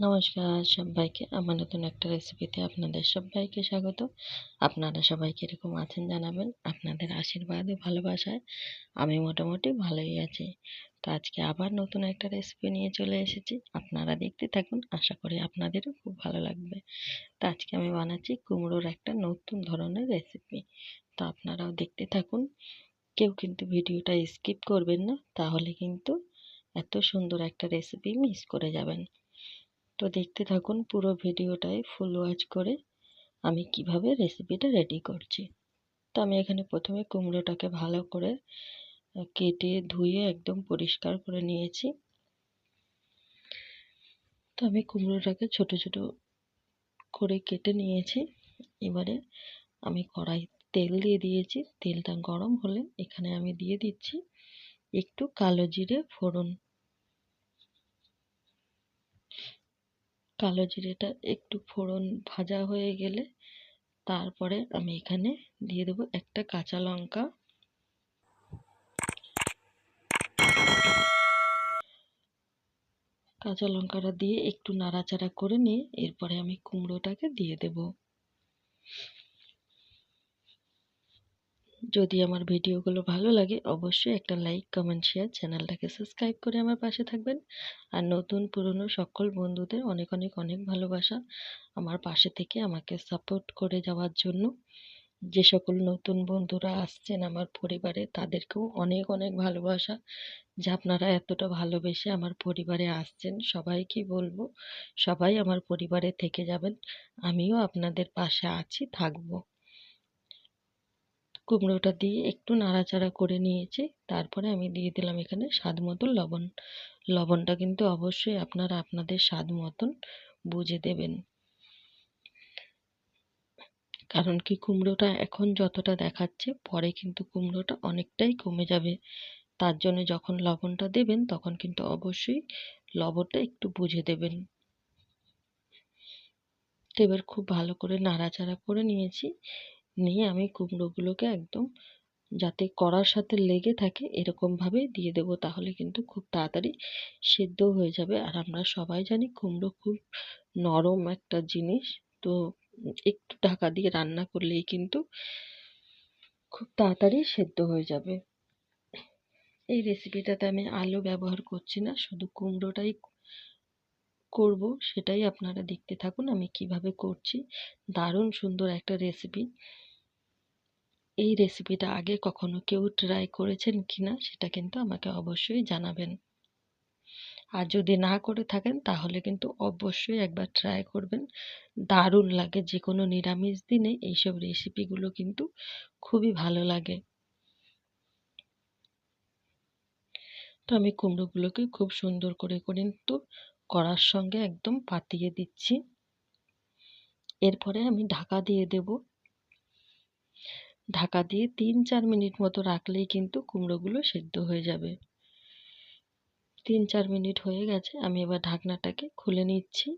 নমস্কার সবাইকে, আমার নতুন একটা রেসিপিতে আপনাদের সবাইকে স্বাগত। আপনারা সবাই কীরকম আছেন জানাবেন? আপনাদের আশীর্বাদ ভালোবাসায় আমি মোটামুটি ভালোই আছি। তো আজকে আবার নতুন একটা রেসিপি নিয়ে চলে এসেছি। আপনারা দেখতে থাকুন, আশা করি আপনাদেরও খুব ভালো লাগবে। তো আজকে আমি বানাচ্ছি কুমড়োর একটা নতুন ধরনের রেসিপি তো আপনারাও দেখতে থাকুন। কেউ কিন্তু ভিডিওটা স্কিপ করবেন না, তাহলে কিন্তু এত সুন্দর একটা রেসিপি মিস করে যাবেন। তো দেখতে থাকুন পুরো ভিডিওটাই ফুল ওয়াচ করে আমি কীভাবে রেসিপিটা রেডি করছি। তো আমি এখানে প্রথমে কুমড়োটাকে ভালো করে কেটে ধুয়ে একদম পরিষ্কার করে নিয়েছি। তো আমি কুমড়োটাকে ছোট ছোট করে কেটে নিয়েছি। এবারে আমি কড়াই তেল দিয়ে দিয়েছি। তেলটা গরম হলে এখানে আমি দিয়ে দিচ্ছি একটু কালো জিরে ফোড়ন কালো জিরেটা একটু ফোড়ন ভাজা হয়ে গেলে তারপরে আমি এখানে দিয়ে দেবো একটা কাঁচা লঙ্কা। কাঁচা লঙ্কাটা দিয়ে একটু নাড়াচাড়া করে নিয়ে এরপরে আমি কুমড়োটাকে দিয়ে দেবো। যদি আমার ভিডিওগুলো ভালো লাগে, অবশ্যই একটা লাইক, কমেন্ট, শেয়ার চ্যানেলটাকে সাবস্ক্রাইব করে আমার পাশে থাকবেন। আর নতুন পুরনো সকল বন্ধুদের অনেক অনেক অনেক ভালোবাসা আমার পাশে থেকে আমাকে সাপোর্ট করে যাওয়ার জন্য। যে সকল নতুন বন্ধুরা আসছেন আমার পরিবারে, তাদেরকেও অনেক অনেক ভালোবাসা। যে আপনারা এতটা ভালোবেসে আমার পরিবারে আসছেন, সবাইকে বলব, সবাই আমার পরিবারে থেকে যাবেন। আমিও আপনাদের পাশে আছি, থাকব। কুমড়োটা দিয়ে একটু নাড়াচাড়া করে নিয়েছি। তারপরে আমি দিয়ে দিলাম এখানে স্বাদ মতো লবণ। লবণটা কিন্তু অবশ্যই আপনারা আপনাদের স্বাদ মতন বুঝে দেবেন। কারণ কি কুমড়োটা এখন যতটা দেখাচ্ছে, পরে কিন্তু কুমড়োটা অনেকটাই কমে যাবে। তার জন্য যখন লবণটা দেবেন, তখন কিন্তু অবশ্যই লবণটা একটু বুঝে দেবেন। এবার খুব ভালো করে নাড়াচাড়া করে নিয়েছি। নিয়ে আমি কুমড়োগুলোকে একদম যাতে কড়ার সাথে লেগে থাকে এরকমভাবে দিয়ে দেবো তাহলে কিন্তু খুব তাড়াতাড়ি সেদ্ধ হয়ে যাবে। আর আমরা সবাই জানি কুমড়ো খুব নরম একটা জিনিস। তো একটু ঢাকা দিয়ে রান্না করলেই কিন্তু খুব তাড়াতাড়ি সেদ্ধ হয়ে যাবে। এই রেসিপিটাতে আমি আলু ব্যবহার করছি না, শুধু কুমড়োটাই করব, সেটাই আপনারা দেখতে থাকুন আমি কীভাবে করছি। দারুণ সুন্দর একটা রেসিপি এই রেসিপিটা আগে কখনো কেউ ট্রাই করেছেন কি না সেটা কিন্তু আমাকে অবশ্যই জানাবেন। আর যদি না করে থাকেন তাহলে কিন্তু অবশ্যই একবার ট্রাই করবেন। দারুণ লাগে যে কোনো নিরামিষ দিনে এইসব রেসিপিগুলো কিন্তু খুবই ভালো লাগে। তো আমি কুমড়োগুলোকে খুব সুন্দর করে কিন্তু কড়ার সঙ্গে একদম পাতিয়ে দিচ্ছি। এরপরে আমি ঢাকা দিয়ে দেব। ঢাকা দিয়ে তিন, চার মিনিট মতো রাখলেই কিন্তু কুমড়োগুলো সেদ্ধ হয়ে যাবে। তিন, চার মিনিট হয়ে গেছে, আমি এবার ঢাকনাটাকে খুলে নিচ্ছি।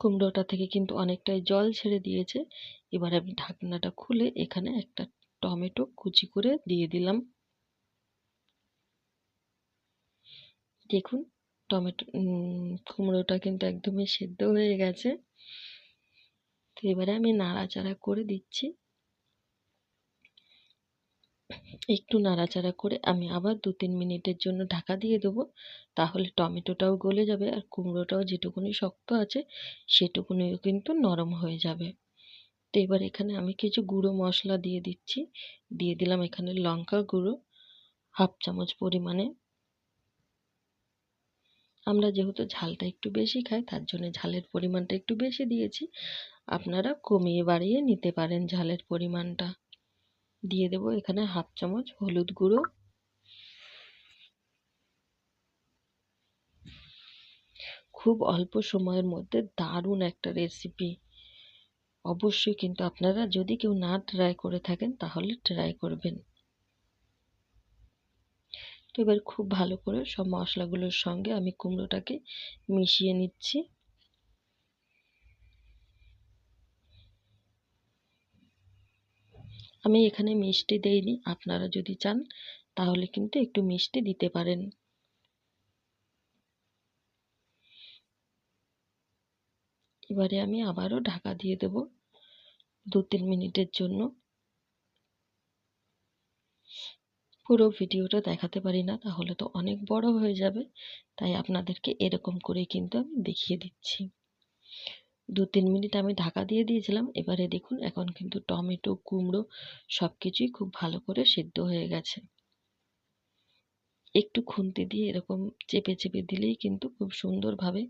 কুমড়োটা থেকে কিন্তু অনেকটাই জল ছেড়ে দিয়েছে। এবার আমি ঢাকনাটা খুলে এখানে একটা টমেটো কুচি করে দিয়ে দিলাম। দেখুন, টমেটো কুমড়োটা কিন্তু একদমই সেদ্ধ হয়ে গেছে। তো এবারে আমি নাড়াচাড়া করে দিচ্ছি। একটু নাড়াচাড়া করে আমি আবার দু তিন মিনিটের জন্য ঢাকা দিয়ে দেবো। তাহলে টমেটোটাও গলে যাবে আর কুমড়োটাও যেটুকুনি শক্ত আছে সেটুকুনিও কিন্তু নরম হয়ে যাবে। তো এবার এখানে আমি কিছু গুঁড়ো মশলা দিয়ে দিচ্ছি। দিয়ে দিলাম এখানে লঙ্কা গুঁড়ো, হাফ চামচ পরিমাণে আমরা যেহেতু ঝালটা একটু বেশি খাই, তার জন্য ঝালের পরিমাণটা একটু বেশি দিয়েছি। আপনারা কমিয়ে বাড়িয়ে নিতে পারেন ঝালের পরিমাণটা। দিয়ে দেব এখানে হাফ চামচ হলুদ গুঁড়ো। খুব অল্প সময়ের মধ্যে দারুণ একটা রেসিপি অবশ্যই কিন্তু আপনারা যদি কেউ না ট্রাই করে থাকেন, তাহলে ট্রাই করবেন। তো এবার খুব ভালো করে সব মশলাগুলোর সঙ্গে আমি কুমড়োটাকে মিশিয়ে নিচ্ছি। আমি এখানে মিষ্টি দেইনি, আপনারা যদি চান তাহলে কিন্তু একটু মিষ্টি দিতে পারেন। এবারে আমি আবারও ঢাকা দিয়ে দেব দু তিন মিনিটের জন্য। পুরো ভিডিওটা দেখাতে পারি না, তাহলে তো অনেক বড় হয়ে যাবে। তাই আপনাদেরকে এরকম করে কিন্তু আমি দেখিয়ে দিচ্ছি। দু তিন মিনিট আমি ঢাকা দিয়ে দিয়েছিলাম, এবারে দেখুন এখন কিন্তু টমেটো, কুমড়ো সব কিছুই খুব ভালো করে সেদ্ধ হয়ে গেছে। একটু খুন্তি দিয়ে এরকম চেপে চেপে দিলেই কিন্তু খুব সুন্দরভাবে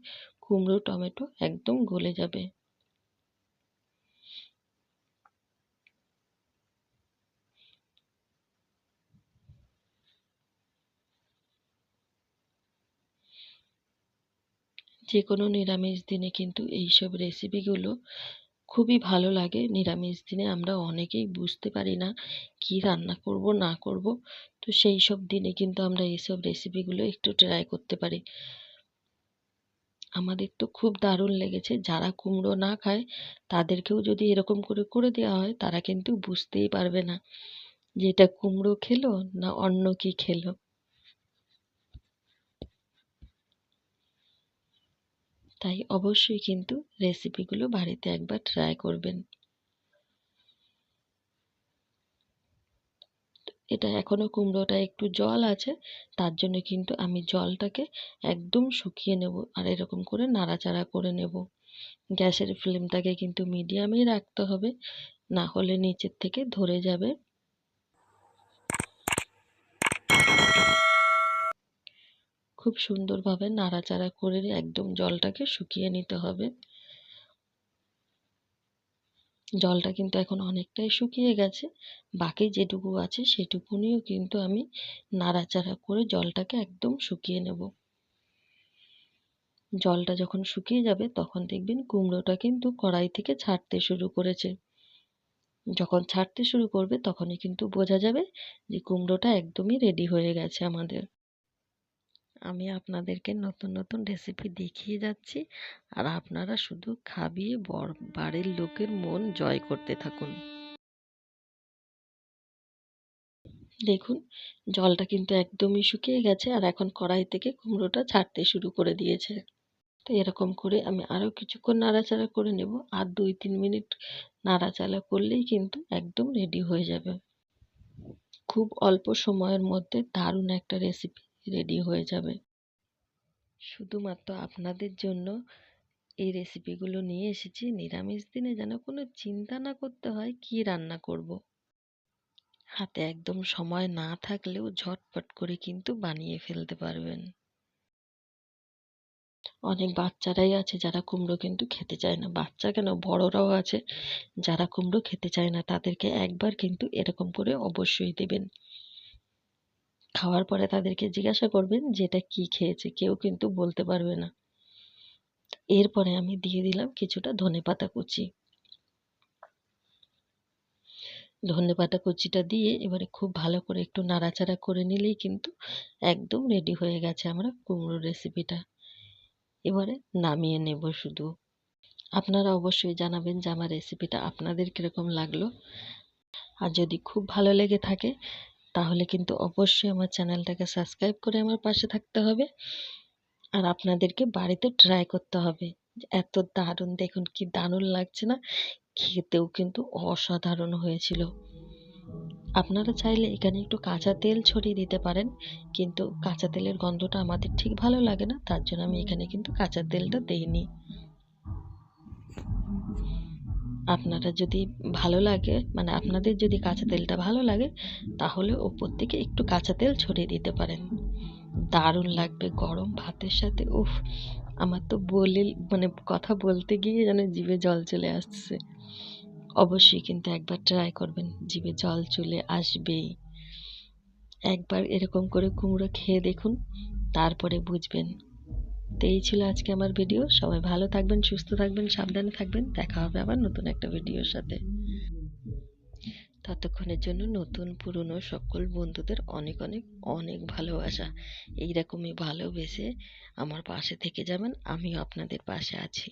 কুমড়ো, টমেটো একদম গলে যাবে। যে কোনো নিরামিষ দিনে কিন্তু এইসব রেসিপিগুলো খুবই ভালো লাগে। নিরামিষ দিনে আমরা অনেকেই বুঝতে পারি না কি রান্না করব, না করব। তো সেই সব দিনে কিন্তু আমরা এইসব রেসিপিগুলো একটু ট্রাই করতে পারি। আমাদের তো খুব দারুণ লেগেছে। যারা কুমড়ো না খায়, তাদেরকেও যদি এরকম করে করে দেওয়া হয়, তারা কিন্তু বুঝতেই পারবে না যে এটা কুমড়ো খেলো না অন্য কি খেলো। তাই অবশ্যই কিন্তু রেসিপিগুলো বাড়িতে একবার ট্রাই করবেন। এটা এখনও কুমড়োটা একটু জল আছে, তার জন্য কিন্তু আমি জলটাকে একদম শুকিয়ে নেব আর এরকম করে নাড়াচাড়া করে নেব। গ্যাসের ফ্লেমটাকে কিন্তু মিডিয়ামেই রাখতে হবে, না হলে নিচের থেকে ধরে যাবে। খুব সুন্দরভাবে নাড়াচাড়া করে একদম জলটাকে শুকিয়ে নিতে হবে। জলটা কিন্তু এখন অনেকটাই শুকিয়ে গেছে। বাকি যেটুকু আছে সেটুকুনিও কিন্তু আমি নাড়াচাড়া করে জলটাকে একদম শুকিয়ে নেব। জলটা যখন শুকিয়ে যাবে তখন দেখবেন কুমড়োটা কিন্তু কড়াই থেকে ছাড়তে শুরু করেছে। যখন ছাড়তে শুরু করবে তখনই কিন্তু বোঝা যাবে যে কুমড়োটা একদমই রেডি হয়ে গেছে আমাদের। আমি আপনাদেরকে নতুন নতুন রেসিপি দেখিয়ে যাচ্ছি। আর আপনারা শুধু খাবিয়ে বাড়ির লোকের মন জয় করতে থাকুন। দেখুন, জলটা কিন্তু একদমই শুকিয়ে গেছে আর এখন কড়াই থেকে কুমড়োটা ছাড়তে শুরু করে দিয়েছে। তো এরকম করে আমি আরও কিছুক্ষণ নাড়াচাড়া করে নেব আর দুই, তিন মিনিট নাড়াচাড়া করলেই কিন্তু একদম রেডি হয়ে যাবে। খুব অল্প সময়ের মধ্যে দারুণ একটা রেসিপি রেডি হয়ে যাবে। শুধুমাত্র আপনাদের জন্য এই রেসিপিগুলো নিয়ে এসেছি। নিরামিষ দিনে যেন কোনো চিন্তা না করতে হয় কি রান্না করব। হাতে একদম সময় না থাকলেও ঝটপট করে কিন্তু বানিয়ে ফেলতে পারবেন। অনেক বাচ্চারাই আছে যারা কুমড়ো কিন্তু খেতে চায় না। বাচ্চা কেন? বড়রাও আছে। যারা কুমড়ো খেতে চায় না তাদেরকে একবার কিন্তু এরকম করে অবশ্যই দেবেন। খাওয়ার পরে তাদেরকে জিজ্ঞাসা করবেন যে, এটা কী খেয়েছে? কেউ কিন্তু বলতে পারবে না। এরপরে আমি দিয়ে দিলাম কিছুটা ধনেপাতা কুচি। ধনে ধনেপাতা কুচিটা দিয়ে এবারে খুব ভালো করে একটু নাড়াচাড়া করে নিলেই কিন্তু একদম রেডি হয়ে গেছে আমরা কুমড়োর রেসিপিটা এবারে নামিয়ে নেব শুধু। আপনারা অবশ্যই জানাবেন যে, আমার রেসিপিটা আপনাদের কীরকম লাগল? আর যদি খুব ভালো লেগে থাকে তাহলে কিন্তু অবশ্যই আমার চ্যানেলটাকে সাবস্ক্রাইব করে আমার পাশে থাকতে হবে। আর আপনাদেরকে বাড়িতে ট্রাই করতে হবে। এত দারুণ, দেখুন কি দারুণ লাগছে না? খেতেও কিন্তু অসাধারণ হয়েছিল। আপনারা চাইলে এখানে একটু কাঁচা তেল ছড়িয়ে দিতে পারেন, কিন্তু কাঁচা তেলের গন্ধটা আমাদের ঠিক ভালো লাগে না, তার জন্য আমি এখানে কিন্তু কাঁচা তেলটা দিইনি। আপনারা যদি ভালো লাগে মানে আপনাদের যদি কাঁচা তেলটা ভালো লাগে, তাহলে ওপর থেকে একটু কাঁচা তেল ছড়িয়ে দিতে পারেন। দারুণ লাগবে গরম ভাতের সাথে, উফ, আমার তো বলে মানে কথা বলতে গিয়ে যেন জিভে জল চলে আসছে। অবশ্যই কিন্তু একবার ট্রাই করবেন, জিভে জল চলে আসবেই। একবার এরকম করে কুমড়ো খেয়ে দেখুন, তারপরে বুঝবেন। তো এই ছিল আজকে আমার ভিডিও সবাই ভালো থাকবেন, সুস্থ থাকবেন, সাবধানে থাকবেন। দেখা হবে আবার নতুন একটা ভিডিওর সাথে। ততক্ষণের জন্য নতুন, পুরনো সকল বন্ধুদের অনেক অনেক অনেক ভালোবাসা। এইরকমই ভালোবেসে আমার পাশে থেকে যাবেন। আমিও আপনাদের পাশে আছি।